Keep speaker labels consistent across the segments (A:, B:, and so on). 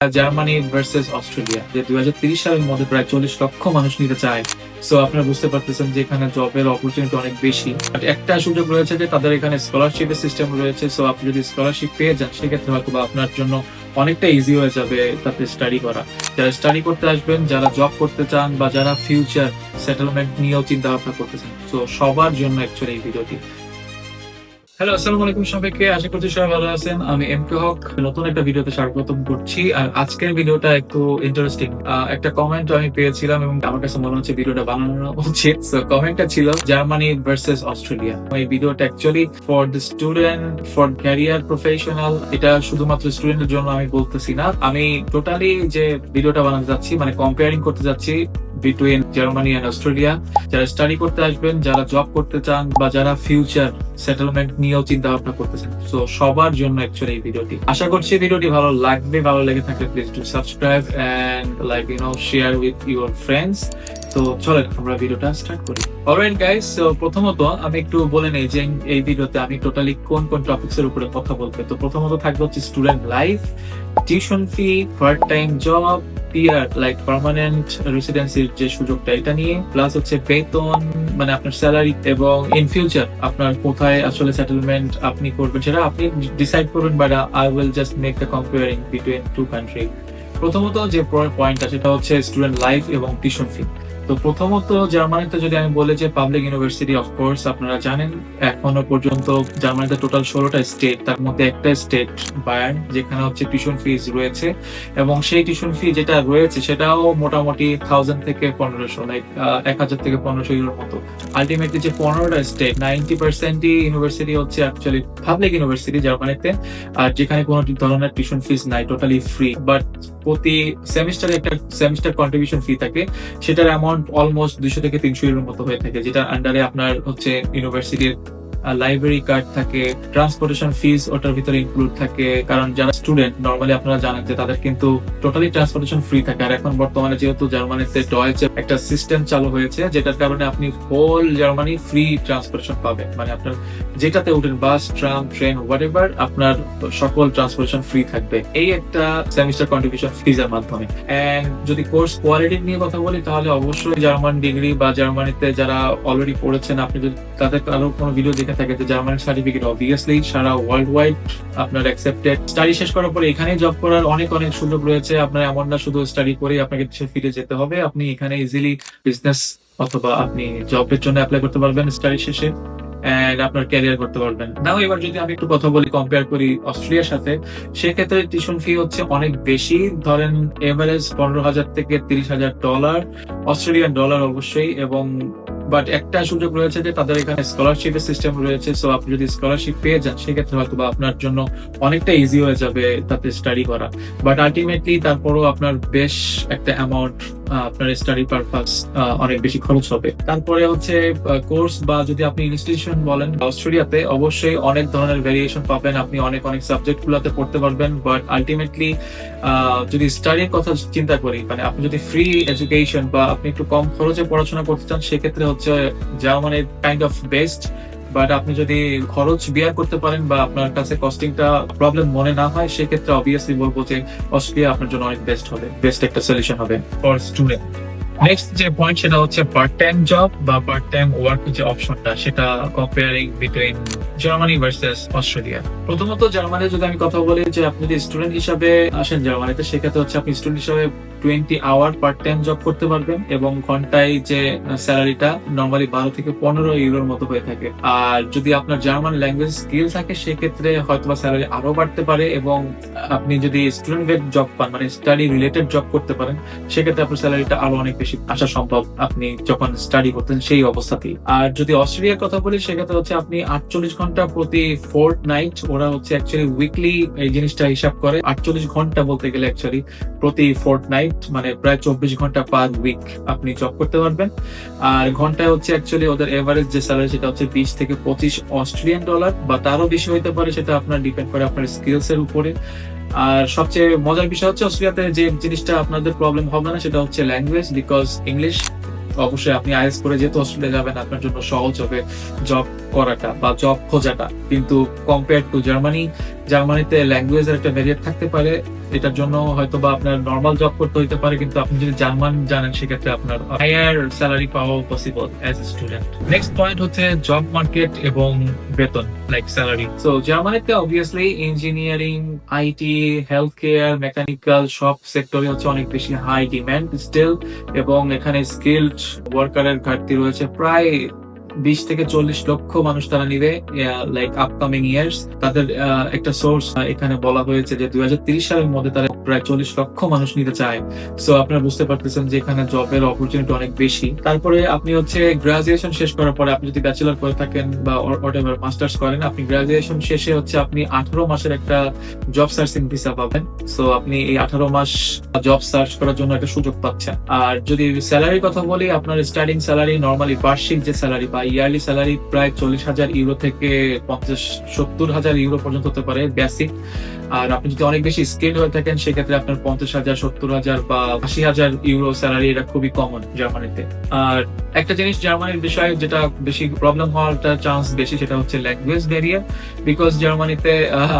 A: Germany versus Australia, যে দুই সালের মধ্যে প্রায় চল্লিশ লক্ষ মানুষ নিতে চায়। সো আপনারা বুঝতে পারতেছেন যে এখানে জবের অপরচুনিটি অনেক বেশি। একটা সুযোগ রয়েছে যে তাদের এখানে স্কলারশিপের সিস্টেম রয়েছে। সো আপনি যদি স্কলারশিপ পেয়ে যান, সেক্ষেত্রে হয়তো বা আপনার জন্য অনেকটা ইজি হয়ে যাবে তাতে স্টাডি করা। যারা স্টাডি করতে আসবেন, যারা জব করতে চান বা যারা ফিউচার সেটেলমেন্ট নিয়েও চিন্তা ভাবনা করতে চান তো সবার জন্য অ্যাকচুয়ালি এই ভিডিওটি হ্যালো আসসালামু আলাইকুম সবাইকে। আশা করছি সবাই ভালো আছেন। আমি এম কে হক নতুন একটা ভিডিওতে স্বাগতম করছি। আর আজকের ভিডিওটা একটু ইন্টারেস্টিং একটা কমেন্ট আমি পেয়েছিলাম এবং আমার কাছে মনে হচ্ছে ভিডিওটা বানানো উচিত। সো কমেন্টটা ছিল জার্মানি ভার্সেস অস্ট্রেলিয়া এই ভিডিওটা actually for the student for career professional এটা শুধুমাত্র স্টুডেন্টের জন্য আমি বলতেছি না। আমি টোটালি যে ভিডিওটা বানাতে যাচ্ছি মানে কম্পেয়ারিং করতে যাচ্ছি বিটুইন জার্মানি অ্যান্ড অস্ট্রেলিয়া যারা স্টাডি করতে আসবেন, যারা জব করতে চান বা যারা ফিউচার সেটেলমেন্ট নিয়েও চিন্তা ভাবনা করতে চান তো সবার জন্য অ্যাকচুয়ালি এই ভিডিওটি আশা করছি ভিডিওটি ভালো লাগবে, ভালো লেগে থাকলে please to subscribe and like you know share with your friends তো চলেন আমরা ভিডিওটা স্টার্ট করি। অলরাইট গাইস প্রথমত আমি একটু বলে নেই যে এই ভিডিওতে আমি টোটালি কোন কোন টপিকস এর উপরে কথা বলব। তো প্রথমত থাকবে হচ্ছে student life tuition fee part time job PR like permanent রেসিডেন্সির যে সুযোগটা এটা নিয়ে প্লাস হচ্ছে বেতন মানে আপনার স্যালারি এবং ইন ফিউচার আপনার কোথায় আসলে সেটেলমেন্ট আপনি করবেন সেটা আপনি ডিসাইড করবেন but I will just make the comparing between two country প্রথমত যে পয়েন্টটা সেটা হচ্ছে স্টুডেন্ট লাইফ এবং টিউশন ফি তো প্রথমত জার্মানিতে যদি আমি বলি যে পাবলিক ইউনিভার্সিটি অফকোর্স আপনারা জানেন, এখনও পর্যন্ত জার্মানিতে টোটাল ষোলোটা স্টেট তার মধ্যে একটা স্টেট বায়ার্ন যেখানে হচ্ছে টিউশন ফিজ রয়েছে। এবং সেই টিউশন ফি যেটা রয়েছে, সেটাও মোটামুটি থাউজেন্ড থেকে পনেরোশো লাইক এক হাজার থেকে পনেরোশো ইউরোর মতো। আলটিমেটলি যে পনেরোটা স্টেট নাইনটি পার্সেন্টই ইউনিভার্সিটি হচ্ছে অ্যাকচুয়ালি পাবলিক ইউনিভার্সিটি জার্মানিতে, আর যেখানে কোনো ধরনের টিউশন ফিস নাই টোটালি ফ্রি বাট প্রতি সেমিস্টারে একটা সেমিস্টার কন্ট্রিবিউশন ফি থাকে, সেটার অ্যামাউন্ট অলমোস্ট দুইশো থেকে তিনশো ইউরোর মতো হয়ে থাকে যেটা আন্ডারে আপনার হচ্ছে ইউনিভার্সিটির লাইব্রেরি কার্ড থাকে ট্রান্সপোর্টেশন ফিস ওটার ভিতরে ইনক্লুড থাকে। কারণ যারা স্টুডেন্ট নর্মালি আপনারা জানেন যে তাদের কিন্তু টোটালি ট্রান্সপোর্টেশন ফ্রি থাকে। আর এখন বর্তমানে যেহেতু জার্মানিতে ডয়েচে একটা সিস্টেম চালু হয়েছে, যেটার কারণে আপনি হোল জার্মানি ফ্রি ট্রান্সপোর্টেশন পাবেন। মানে আপনার যেটাতে উঠেন bus tram train whatever আপনার সকল ট্রান্সপোর্টেশন ফ্রি থাকবে। এই একটা সেমিস্টার কন্ট্রিবিউশন ফিজের মাধ্যমে। এন্ড যদি কোর্স কোয়ালিটি নিয়ে কথা বলি, তাহলে অবশ্যই জার্মান ডিগ্রি বা জার্মানিতে যারা অলরেডি পড়েছেন, আপনি যদি তাদের কারও কোনো ভিডিও দেখে থাকে যে জার্মান সার্টিফিকেট অবভিয়াসলি সারা ওয়ার্ল্ড ওয়াইড আপনার অ্যাকসেপ্টেড স্টাডি শেষ করার পরে এখানেই জব করার অনেক অনেক সুযোগ রয়েছে। আপনার এমন না শুধু স্টাডি করে আপনাকে দেশে ফিরে যেতে হবে। আপনি এখানে ইজিলি বিজনেস অথবা আপনি জবের জন্য অ্যাপ্লাই করতে পারবেন স্টাডি শেষে এন্ড আপনার ক্যারিয়ার করতে পারবেন। নাও এবার যদি আমি একটু কথা বলি কম্পেয়ার করি অস্ট্রেলিয়ার সাথে, সেক্ষেত্রে টিউশন ফি হচ্ছে অনেক বেশি। ধরেন এভারেজ পনেরো হাজার থেকে তিরিশ হাজার ডলার অস্ট্রেলিয়ান ডলার অবশ্যই এবং বাট একটা সুযোগ রয়েছে যে তাদের এখানে স্কলারশিপের সিস্টেম রয়েছে সো আপনি যদি স্কলারশিপ পেয়ে যান, সেক্ষেত্রে হয়তো বা আপনার জন্য অনেকটা ইজি হয়ে যাবে তাতে স্টাডি করা। বাট আলটিমেটলি তারপরও আপনার বেশ একটা অ্যামাউন্ট আপনার স্টাডি পারপাস অনেক বেশি খরচ হবে। তারপরে হচ্ছে কোর্স বা যদি আপনি ইনস্টিটিউশন বলেন, অস্ট্রেলিয়াতে অবশ্যই অনেক ধরনের ভেরিয়েশন পাবেন। আপনি অনেক অনেক সাবজেক্ট গুলাতে পড়তে পারবেন বাট আলটিমেটলি যদি স্টাডির কথা চিন্তা করি মানে আপনি যদি ফ্রি এডুকেশন বা আপনি একটু কম খরচে পড়াশোনা করতে চান, সেক্ষেত্রে হচ্ছে Germany kind of best but আপনি যদি খরচ বিয়ার করতে পারেন বা আপনার কাছে কস্টিংটা প্রবলেম মনে না হয়, সেক্ষেত্রে অবভিয়াসলি বলব যে অস্ট্রেলিয়া আপনার জন্য অনেক বেস্ট হবে বেস্ট একটা সলিউশন হবে ফর স্টুডেন্ট নেক্সট যে পয়েন্ট সেটা হচ্ছে পার্ট টাইম জব বা পার্ট টাইম ওয়ার্ক যে অপশনটা সেটা comparing between Germany versus Australia প্রথমত জার্মানি যদি আমি কথা বলি যে আপনি যদি স্টুডেন্ট হিসাবে আসেন জার্মানিতে, সেক্ষেত্রে হচ্ছে আপনি স্টুডেন্ট হিসাবে twenty hour part time job করতে পারবেন এবং ঘন্টায় যে স্যালারিটা নর্মালি বারো থেকে পনেরো ইউরোর মতো হয়ে থাকে। আর যদি আপনার জার্মান ল্যাঙ্গুয়েজ স্কিল থাকে, সেক্ষেত্রে হয়তো বা স্যালারি আরও বাড়তে পারে এবং আপনি যদি স্টুডেন্ট জব পান মানে স্টাডি রিলেটেড জব করতে পারেন, সেক্ষেত্রে আপনার স্যালারিটা আরও অনেক বেশি আসা সম্ভব আপনি যখন স্টাডি করতেন সেই অবস্থাতেই। আর যদি অস্ট্রেলিয়ার কথা বলি, সেক্ষেত্রে হচ্ছে আপনি আটচল্লিশ ঘণ্টা প্রতি ফোর্ট নাইট ওরা হচ্ছে অ্যাকচুয়ালি উইকলি এই জিনিসটা হিসাব করে, আটচল্লিশ ঘণ্টা বলতে গেলে অ্যাকচুয়ালি প্রতি ফোর্ট নাইট মানে প্রায় চব্বিশ ঘণ্টা পার উইক আপনি জব করতে পারবেন। আর ঘন্টায় হচ্ছে অ্যাকচুয়ালি ওদের এভারেজ যে স্যালারি সেটা হচ্ছে বিশ থেকে পঁচিশ অস্ট্রেলিয়ান ডলার বা তারও বেশি হইতে পারে সেটা আপনার ডিপেন্ড করে আপনার স্কিলস এর উপরে। আর সবচেয়ে মজার বিষয় হচ্ছে অস্ট্রেলিয়াতে যে জিনিসটা আপনাদের প্রবলেম হবে না, সেটা হচ্ছে ল্যাঙ্গুয়েজ বিকজ ইংলিশ অবশ্যই আপনি আইএস করে যেহেতু অস্ট্রেলিয়া যাবেন, আপনার জন্য সহজ হবে জব করাটা বা জব খোঁজাটা। কিন্তু কম্পেয়ার টু জার্মানি জার্মানিতে ল্যাঙ্গুয়েজের একটা ব্যারিয়ার থাকতে পারে, এটার জন্য হয়তো বা আপনার নর্মাল জব করতে হইতে পারে, কিন্তু আপনি যদি জার্মান জানেন, সেক্ষেত্রে আপনার হায়ার স্যালারি পাওয়া possible as a student next point হচ্ছে জব মার্কেট এবং বেতন লাইক স্যালারি সো জার্মানিতে obviously engineering IT health care mechanical সব সেক্টরে হচ্ছে অনেক বেশি হাই ডিমান্ড স্টিল এবং এখানে স্কিলড ওয়ার্কারের ঘাটতি রয়েছে। প্রায় বিশ থেকে চল্লিশ লক্ষ মানুষ তারা নিবে লাইক আপকামিং ইয়ার্স তাদের একটা সোর্স এখানে বলা হয়েছে যে দুই সালের মধ্যে তারা প্রায় চল্লিশ লক্ষ মানুষ নিতে চায়। সো আপনারা বুঝতে পারতেছেন যে এখানে জবের অপরচুনিটি অনেক বেশি। তারপরে আপনি হচ্ছে গ্রাজুয়েশন শেষ করার পরে আপনি যদি ব্যাচেলর করে থাকেন বা হোয়াটএভার মাস্টার্স করেন, আপনি গ্রাজুয়েশন শেষে হচ্ছে আপনি আঠারো মাসের একটা জব সার্চিং ভিসা পাবেন। সো আপনি এই আঠারো মাস জব সার্চ করার জন্য একটা সুযোগ পাচ্ছেন। আর যদি স্যালারির কথা বলি, আপনার স্টার্টিং স্যালারি নর্মালি বার্ষিক যে স্যালারি বা ইয়ারলি স্যালারি প্রায় চল্লিশ হাজার ইউরো থেকে পঞ্চাশ, সত্তর হাজার ইউরো পর্যন্ত হতে পারে বেসিক আর আপনি যদি অনেক বেশি স্কিল হয়ে থাকেন, সেক্ষেত্রে আপনার পঞ্চাশ হাজার, সত্তর হাজার বা আশি হাজার ইউরো স্যালারি এটা খুবই কমন জার্মানিতে। আর একটা জিনিস জার্মানির বিষয়ে যেটা বেশি প্রবলেম হওয়ার চান্স বেশি, সেটা হচ্ছে ল্যাঙ্গুয়েজ ব্যারিয়ার বিকজ জার্মানিতে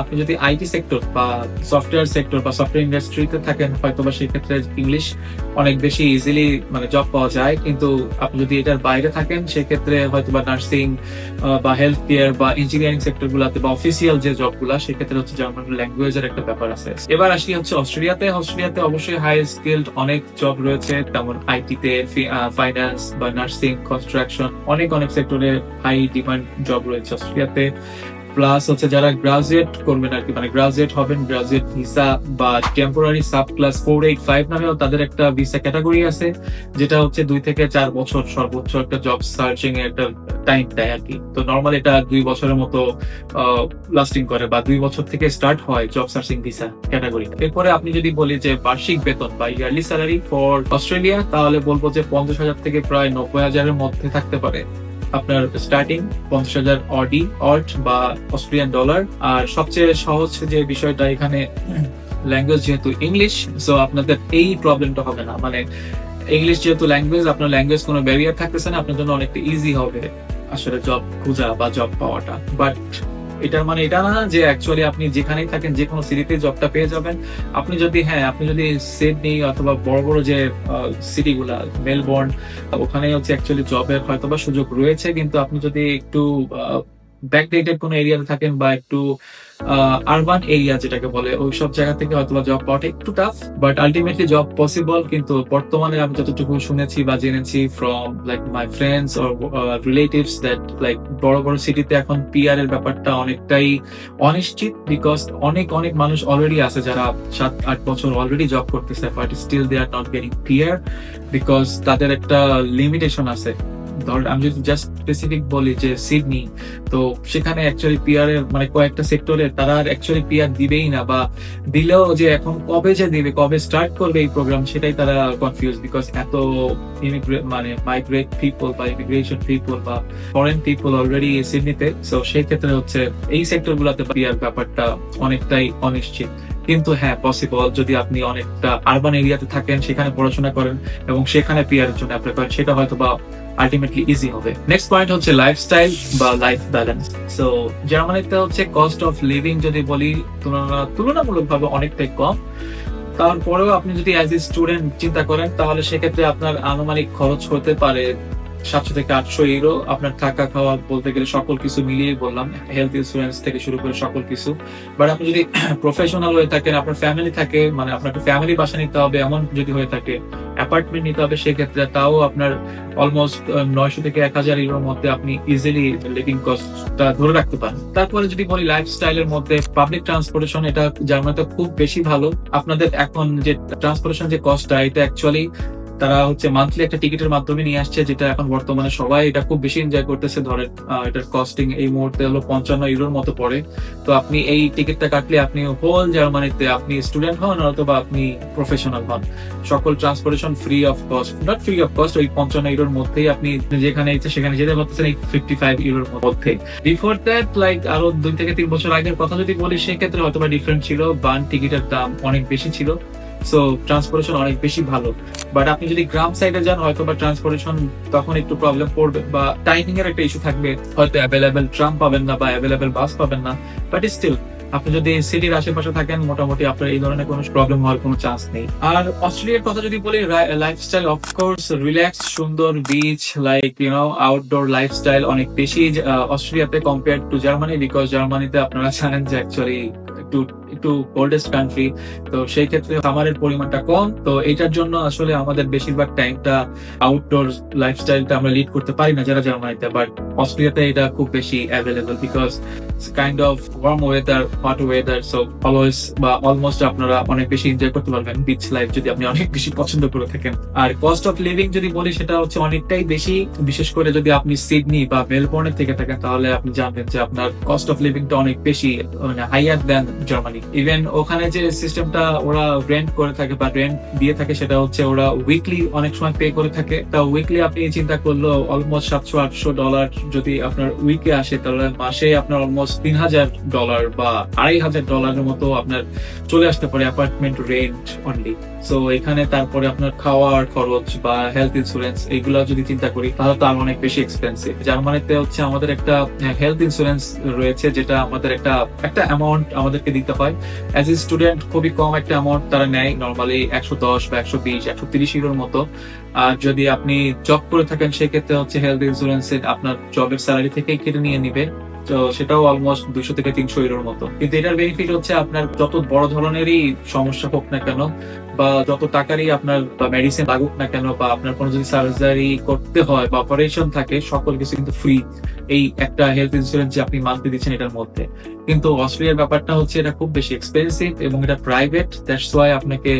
A: আপনি যদি আইটি সেক্টর বা সফটওয়্যার সেক্টর বা সফটওয়্যার ইন্ডাস্ট্রিতে থাকেন হয়তো বা সেক্ষেত্রে ইংলিশ অনেক বেশি ইজিলি মানে জব পাওয়া যায়, কিন্তু আপনি যদি এটার বাইরে থাকেন, সেক্ষেত্রে হয়তো বা নার্সিং বা হেলথ কেয়ার বা ইঞ্জিনিয়ারিং সেক্টর গুলাতে বা অফিসিয়াল যে জবগুলা, সেক্ষেত্রে হচ্ছে জার্মান ল্যাঙ্গুয়েজের একটা ব্যাপার আছে। এবার আসি হচ্ছে অস্ট্রেলিয়াতে। অস্ট্রেলিয়াতে অবশ্যই হাই স্কিলড অনেক জব রয়েছে যেমন আইটিতে ফাইন্যান্স বা নার্সিং কনস্ট্রাকশন অনেক অনেক সেক্টরে হাই ডিমান্ড জব রয়েছে অস্ট্রেলিয়াতে। প্লাস হচ্ছে যারা গ্রাজুয়েট করবেন আর কি মানে গ্রাজুয়েট হবেন গ্রাজুয়েট ভিসা বা temporary subclass four eight five নামেও তাদের একটা ভিসা ক্যাটাগরি আছে, যেটা হচ্ছে দুই থেকে চার বছর সর্বোচ্চ একটা জব সার্চিং এর একটা টাইম দেয় আর কি তো নর্মাল এটা দুই বছরের মতো লাস্টিং করে বা দুই বছর থেকে স্টার্ট হয় জব সার্চিং ভিসা ক্যাটাগরি এরপরে আপনি যদি বলি যে বার্ষিক বেতন বা ইয়ারলি স্যালারি ফর অস্ট্রেলিয়া তাহলে বলব যে পঞ্চাশ হাজার থেকে প্রায় নব্বই হাজারের মধ্যে থাকতে পারে। আপনার স্টার্টিং পঞ্চাশ হাজার অডি অল্ট বা অস্ট্রেলিয়ান ডলার আর সবচেয়ে সহজ যে বিষয়টা এখানে ল্যাঙ্গুয়েজ যেহেতু ইংলিশ সো আপনাদের এই প্রবলেমটা হবে না। মানে ইংলিশ যেহেতু ল্যাঙ্গুয়েজ আপনার ল্যাঙ্গুয়েজ কোনো ব্যারিয়ার থাকতেছে না, আপনার জন্য অনেকটা ইজি হবে আসলে জব খোঁজা বা জব পাওয়াটা। বাট এটার মানে এটা না যে অ্যাকচুয়ালি আপনি যেখানেই থাকেন যে কোনো সিটিতে জবটা পেয়ে যাবেন। আপনি যদি হ্যাঁ আপনি যদি সিডনি অথবা বড় বড় যে সিটিগুলো মেলবোর্ন ওখানে হচ্ছে অ্যাকচুয়ালি জবের হয়তো বা সুযোগ রয়েছে। কিন্তু আপনি যদি একটু ব্যাকডেটেড কোনো এরিয়াতে থাকেন বা একটু আরবান এরিয়া যেটাকে বলে ওই সব জায়গা থেকে হয়তো জব পাওয়াটা একটু tough but ultimately job possible কিন্তু বর্তমানে আমি যতটুকু শুনেছি বা জেনেছি from like my friends or relatives that like বড় বড় সিটিতে এখন পিআর এর ব্যাপারটা অনেকটাই অনিশ্চিত বিকজ অনেক অনেক মানুষ অলরেডি আছে যারা সাত, আট বছর অলরেডি জব করতেছে but still they are not getting PR because তাদের একটা লিমিটেশন আছে। ধর, আমি যদি জাস্ট স্পেসিফিক বলি যে সিডনি তো সেখানে অ্যাকচুয়ালি মানে কয়েকটা সেক্টরে তারা আর অ্যাকচুয়ালি দিবেই না বা দিলেও যে এখন কবে যে দিবে, কবে স্টার্ট করবে এই প্রোগ্রাম সেটাই তারা কনফিউজ বিকজ এত ইমিগ্রেট মানে মাইগ্রেট পিপল বা ইমিগ্রেশন পিপল বা ফরেন পিপল অলরেডি সিডনিতে সো সেই ক্ষেত্রে হচ্ছে এই সেক্টর গুলাতে ব্যাপারটা অনেকটাই অনিশ্চিত। কিন্তু হ্যাঁ পসিবল যদি আপনি অনেকটা আরবান এরিয়াতে থাকেন, সেখানে পড়াশোনা করেন এবং সেখানে পিআর এর জন্য অ্যাপ্লাই করেন, সেটা হয়তো বা আলটিমেটলি ইজি হবে। নেক্সট পয়েন্ট হচ্ছে লাইফস্টাইল বা লাইফ ব্যালেন্স সো জার্মানিতে হচ্ছে কস্ট অফ লিভিং যদি বলি, তুলনা তুলনামূলকভাবে অনেকটাই কম। তারপরেও আপনি যদি অ্যাজ এ স্টুডেন্ট চিন্তা করেন, তাহলে সেক্ষেত্রে আপনার আনুমানিক খরচ হতে পারে সাতশো থেকে আটশো ইউরো আপনার থাকা খাওয়া বলতে গেলে সকল কিছু মিলিয়ে বললাম হেলথ ইন্স্যুরেন্স থেকে শুরু করে সকল কিছু। বাট আপনি যদি প্রফেশনাল হয়ে থাকেন, আপনার ফ্যামিলি থাকে মানে আপনার ফ্যামিলি বাসা নিতে হবে, এমন যদি হয়ে থাকে অ্যাপার্টমেন্ট নিতে হবে, সেক্ষেত্রে তাও আপনার অলমোস্ট নয়শো থেকে এক হাজার ইউরোর মধ্যে আপনি ইজিলি লিভিং কস্টটা ধরে রাখতে পারেন। তারপরে যদি বলি লাইফস্টাইলের মধ্যে পাবলিক ট্রান্সপোর্টেশন এটা জার্মানিতে খুব বেশি ভালো। আপনাদের এখন যে ট্রান্সপোর্টেশন যে কস্টটা এটা অ্যাকচুয়ালি তারা হচ্ছে মান্থলি একটা টিকিটের মাধ্যমে নিয়ে আসছে, যেটা এখন বর্তমানে সবাই এটা খুব বেশি এনজয় করতেছে। ধরেন এটার কস্টিং এই মুহূর্তে হলো পঞ্চান্ন ইউরোর মতো পড়ে। তো আপনি এই টিকিটটা কাটলে আপনি হোল জার্মানিতে আপনি স্টুডেন্ট হন অথবা আপনি প্রফেশনাল হন। সকল transportation free of cost not free of cost ওই পঞ্চান্ন ইউরোর মধ্যেই আপনি যেখানে ইচ্ছে সেখানে যেতে পারতেছেন এই ফিফটি ফাইভ ইউরোর মধ্যে। বিফোর দ্যাট লাইক আরও দুই থেকে তিন বছর আগের কথা যদি বলি, সেক্ষেত্রে হয়তো বা ডিফারেন্ট ছিল বান টিকিটের দাম অনেক বেশি ছিল। সো ট্রান্সপোর্টেশন অনেক বেশি ভালো। বাট আপনি যদি গ্রাম সাইডে যান হয়তো বা ট্রান্সপোর্টেশন তখন একটু প্রবলেম পড়বে বা টাইমিং এর একটা ইস্যু থাকবে। হয়তো অ্যাভেলেবেল ট্রাম পাবেন না বা অ্যাভেলেবেল বাস পাবেন না। বাট স্টিল আপনি যদি সিটির আশেপাশে থাকেন, মোটামুটি আপনার এই ধরনের কোনো প্রবলেম হওয়ার কোনো চান্স নেই। আর অস্ট্রেলিয়ার কথা যদি বলি লাইফস্টাইল অফকোর্স রিল্যাক্স সুন্দর beach like you know outdoor lifestyle অনেক বেশি অস্ট্রেলিয়াতে কম্পেয়ার টু জার্মানি বিকজ জার্মানিতে আপনারা জানেন যে অ্যাকচুয়ালি একটু একটু কোল্ডেস্ট কান্ট্রি তো সেই ক্ষেত্রে সামারের পরিমাণটা কম। তো এটার জন্য আসলে আমাদের বেশিরভাগ টাইমটা আউটডোর লাইফস্টাইলটা আমরা লিড করতে পারি না যারা জার্মানিতে বাট অস্ট্রেলিয়াতে এটা খুব বেশি available because kind of warm weather hot weather so always বা অলমোস্ট আপনারা অনেক বেশি এনজয় করতে পারবেন বিচ লাইফ যদি আপনি অনেক বেশি পছন্দ করে থাকেন। আর কস্ট অফ লিভিং যদি বলি, সেটা হচ্ছে অনেকটাই বেশি। বিশেষ করে যদি আপনি সিডনি বা মেলবোর্নে থেকে থাকেন, তাহলে আপনি জানবেন যে আপনার কস্ট অফ লিভিংটা অনেক বেশি মানে হাইয়ার দেন জার্মানি ইভেন ওখানে যে সিস্টেমটা ওরা করে থাকে বা দিয়ে থাকে, সেটা হচ্ছে ওরা উইকলি অনেক সময় পে করে থাকে। তা উইকলি আপনি চিন্তা করল অলমোস্ট সাতশো, আটশো ডলার যদি আপনার উইকে আসে, তাহলে মাসে আপনার অলমোস্ট তিন হাজার ডলার বা আড়াই হাজার ডলারের মতো আপনার চলে আসতে পারে অ্যাপার্টমেন্ট রেন্ট অনলি সো এখানে তারপরে আপনার খাওয়ার খরচ বা হেলথ ইন্স্যুরেন্স এইগুলো যদি চিন্তা করি, তাহলে তো অনেক বেশি এক্সপেন্সিভ জার্মানিতে হচ্ছে আমাদের একটা হেলথ ইন্স্যুরেন্স রয়েছে, যেটা আমাদের একটা একটা অ্যামাউন্ট আমাদেরকে দিতে হয়। অ্যাজ এ স্টুডেন্ট খুবই কম একটা অ্যামাউন্ট তারা নেয় নর্মালি একশো দশ বা একশো বিশ, একশো তিরিশ ইউরোর মতো। আর যদি আপনি জব করে থাকেন, সেক্ষেত্রে হচ্ছে হেলথ ইন্স্যুরেন্স আপনার জবের স্যালারি থেকেই কেটে নিয়ে নিবে। তো সেটাও অলমোস্ট দুইশো থেকে তিনশো ইউরোর মতো। কিন্তু এটার বেনিফিট হচ্ছে আপনার যত বড় ধরনেরই সমস্যা হোক না কেন, বা যত টাকারই আপনার মেডিসিন লাগুক না কেন, বা আপনার কোনো যদি সার্জারি করতে হয়, বা অপারেশন থাকে, সকল কিছু কিন্তু ফ্রি এই একটা হেলথ ইন্স্যুরেন্স যে আপনি মান্থলি দিচ্ছেন এটার মধ্যে। কিন্তু অস্ট্রেলিয়ার ব্যাপারটা হচ্ছে এটা খুব বেশি এক্সপেন্সিভ এবং এটা প্রাইভেট দ্যাটস ওয়াই আপনাকে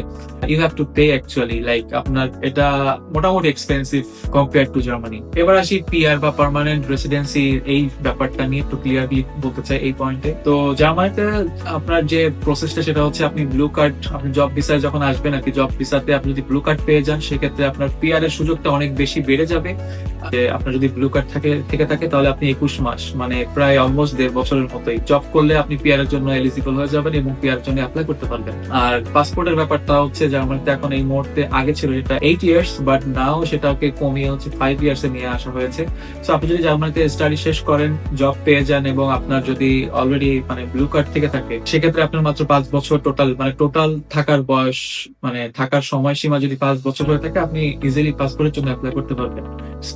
A: you have to pay actually like আপনার এটা মোটামুটি এক্সপেন্সিভ কম্পেয়ার টু জার্মানি এবার আসি পিআর বা পার্মানেন্ট রেসিডেন্সি এই ব্যাপারটা নিয়ে একটু ক্লিয়ারলি বলতে চাই এই পয়েন্টে তো জার্মানিতে আপনার যে প্রসেসটা সেটা হচ্ছে আপনি ব্লু কার্ড আপনি জব ভিসায় যখন আসবেন আর কি জব ভিসাতে আপনি যদি ব্লু কার্ড পেয়ে যান, সেক্ষেত্রে আপনার পিআর এর সুযোগটা অনেক বেশি বেড়ে যাবে। আপনার যদি ব্লু কার্ড থাকে, থেকে থাকে, তাহলে আপনি একুশ মাস মানে প্রায় অলমোস্ট দেড় বছরের মতোই। জব করলে আপনি পিআর এর জন্য এলিজিবল হয়ে যাবেন এবং এর জন্য অ্যাপ্লাই করতে পারবেন। আর পাসপোর্টের ব্যাপারটা হচ্ছে জার্মানিতে এখন এই মুহূর্তে আগে ছিল যেটা এইট ইয়ার্স বাট নাও সেটাকে কমিয়ে হচ্ছে ফাইভ ইয়ার্স নিয়ে আসা হয়েছে। সো আপনি যদি জার্মানিতে স্টাডি শেষ করেন জব পেয়ে যান এবং আপনার যদি অলরেডি মানে ব্লু কার্ড থেকে থাকে, সেক্ষেত্রে আপনার মাত্র পাঁচ বছর টোটাল মানে টোটাল থাকার বয়স মানে থাকার সময়সীমা যদি পাঁচ বছর হয়ে থাকে, আপনি ইজিলি পাসপোর্টের জন্য অ্যাপ্লাই করতে পারবেন।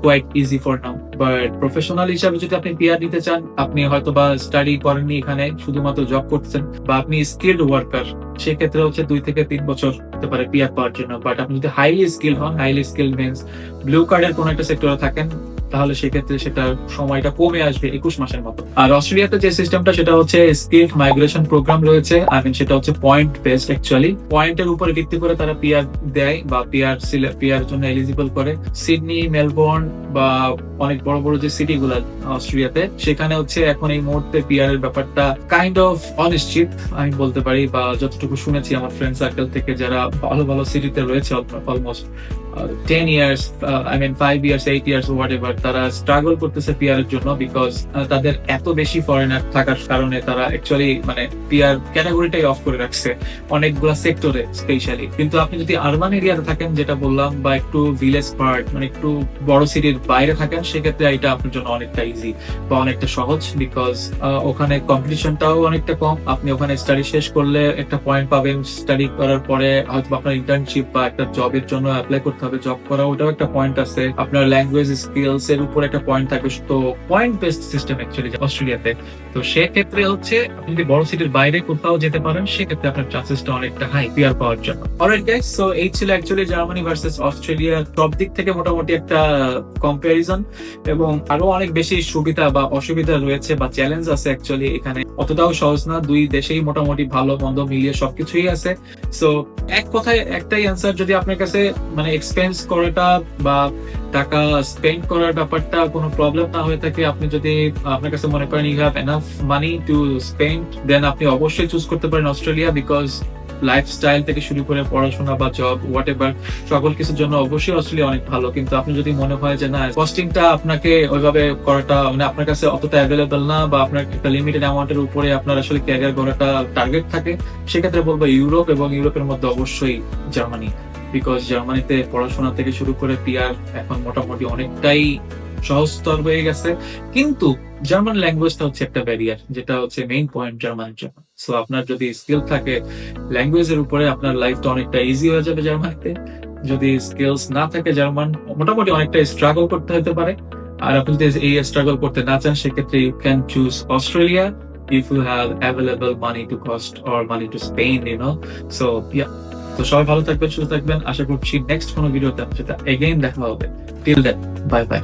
A: Quite easy for now but professional হিসাবে যদি আপনি পিআর নিতে চান, আপনি হয়তো বা স্টাডি করেননি এখানে, শুধুমাত্র জব করছেন বা আপনি স্কিল্ড ওয়ার্কার সেক্ষেত্রে হচ্ছে দুই থেকে তিন বছর হতে পারে পিআর পাওয়ার জন্য। বাট আপনি যদি হাইলি স্কিল হন হাইলি স্কিল মিনস ব্লু কার্ডের কোনো একটা সেক্টরে থাকেন তাহলে সেক্ষেত্রে সেটার সময়টা কমে আসবে একুশ মাসের মতো। আর অস্ট্রেলিয়াতে যে সিস্টেমটা সেটা হচ্ছে স্কিল মাইগ্রেশন প্রোগ্রাম রয়েছে। আই মিন সেটা হচ্ছে পয়েন্ট বেসড অ্যাকচুয়ালি পয়েন্টের উপরে ভিত্তি করে তারা পিয়ার দেয় বা পিআর পিআর জন্য এলিজিবল করে। সিডনি মেলবোর্ন বা অনেক বড় বড় যে সিটি গুলা অস্ট্রেলিয়াতে, সেখানে হচ্ছে এখন এই মুহূর্তে পিয়ার এর ব্যাপারটা কাইন্ড অফ অনিশ্চিত, আমি বলতে পারি, বা যতটুকু শুনেছি আমার ফ্রেন্ড সার্কেল থেকে যারা ভালো ভালো সিটিতে রয়েছে almost ten years I mean five years eight years whatever তারা স্ট্রাগল করতেছে পিআর এর জন্য বিকজ তাদের এত বেশি ফরেনার থাকার কারণে তারা অ্যাকচুয়ালি মানে পিআর ক্যাটাগরিটাই অফ করে রাখছে অনেকগুলা সেক্টরে স্পেশালি কিন্তু আপনি যদি আরবান এরিয়াতে থাকেন, যেটা বললাম, বা একটু ভিলেজ পার্ট মানে একটু বড় সিটির বাইরে থাকেন, সেক্ষেত্রে এটা আপনার জন্য অনেকটা ইজি বা অনেকটা সহজ বিকজ ওখানে কম্পিটিশনটাও অনেকটা কম। আপনি ওখানে স্টাডি শেষ করলে একটা পয়েন্ট পাবেন স্টাডি করার পরে হয়তো আপনার ইন্টার্নশিপ বা একটা জবের জন্য অ্যাপ্লাই করতে হবে জব করা, ওটাও একটা পয়েন্ট আছে। আপনার ল্যাঙ্গুয়েজ স্কিলস এর উপর একটা পয়েন্ট থাকবে। তো পয়েন্ট বেসড সিস্টেম অ্যাকচুয়ালি অস্ট্রেলিয়াতে। তো সেক্ষেত্রে হচ্ছে, আপনি যদি বড় সিটির বাইরে কোথাও যেতে পারেন, সেক্ষেত্রে আপনার চান্সেসটা অনেকটা হাই পিআর পাওয়ার জন্য। অলরাইট গাইস সো এই ছিল অ্যাকচুয়ালি জার্মানি ভার্সেস অস্ট্রেলিয়া সব দিক থেকে মোটামুটি একটা কম্প্যারিজন এবং আরও অনেক বেশি সুবিধা বা অসুবিধা রয়েছে বা চ্যালেঞ্জ আছে অ্যাকচুয়ালি এখানে। অতটাও সহজ না, দুই দেশেই মোটামুটি ভালো, মন্দ মিলিয়ে সবকিছুই আছে। সো এক কথায় একটাই অ্যান্সার যদি আপনার কাছে মানে এক্সপেন্স করাটা বা টাকা স্পেন্ড করার ব্যাপারটা কোনো প্রবলেম না হয়ে থাকে, আপনি যদি আপনার কাছে মনে করেন you have enough money to spend then আপনি অবশ্যই চুজ করতে পারেন অস্ট্রেলিয়া বিকজ লাইফস্টাইল থেকে শুরু করে পড়াশোনা বা জব হোয়াট এভার সকল কিছুর জন্য অবশ্যই অস্ট্রেলিয়া অনেক ভালো। কিন্তু আপনি যদি মনে হয় যে না কস্টিংটা আপনাকে ওইভাবে করাটা মানে আপনার কাছে অতটা অ্যাভেলেবল না বা আপনার একটা লিমিটেড অ্যামাউন্টের উপরে আপনার আসলে ক্যারিয়ার গড়াটা টার্গেট থাকে, সেক্ষেত্রে বলব ইউরোপ এবং ইউরোপের মধ্যে অবশ্যই জার্মানি বিকজ জার্মানিতে পড়াশোনা থেকে শুরু করে পিআর এখন মোটামুটি অনেকটাই সহজতর হয়ে গেছে। কিন্তু জার্মান ল্যাঙ্গুয়েজটা হচ্ছে একটা ব্যারিয়ার যেটা হচ্ছে মেইন পয়েন্ট জার্মানির জন্য। সো আপনার যদি স্কিল থাকে ল্যাঙ্গুয়েজের উপরে, আপনার লাইফটা অনেকটা ইজি হয়ে যাবে জার্মানিতে যদি স্কিলস না থাকে জার্মান মোটামুটি অনেকটা স্ট্রাগল করতে হতে পারে। আর আপনি যদি এই স্ট্রাগল করতে না চান, সেক্ষেত্রে you can choose Australia if you have available money to cost or money to spend you know so yeah তো সবাই ভালো থাকবেন, সুস্থ থাকবেন। আশা করছি নেক্সট কোনো ভিডিওতে সাথে এগেইন দেখা হবে। Till then bye bye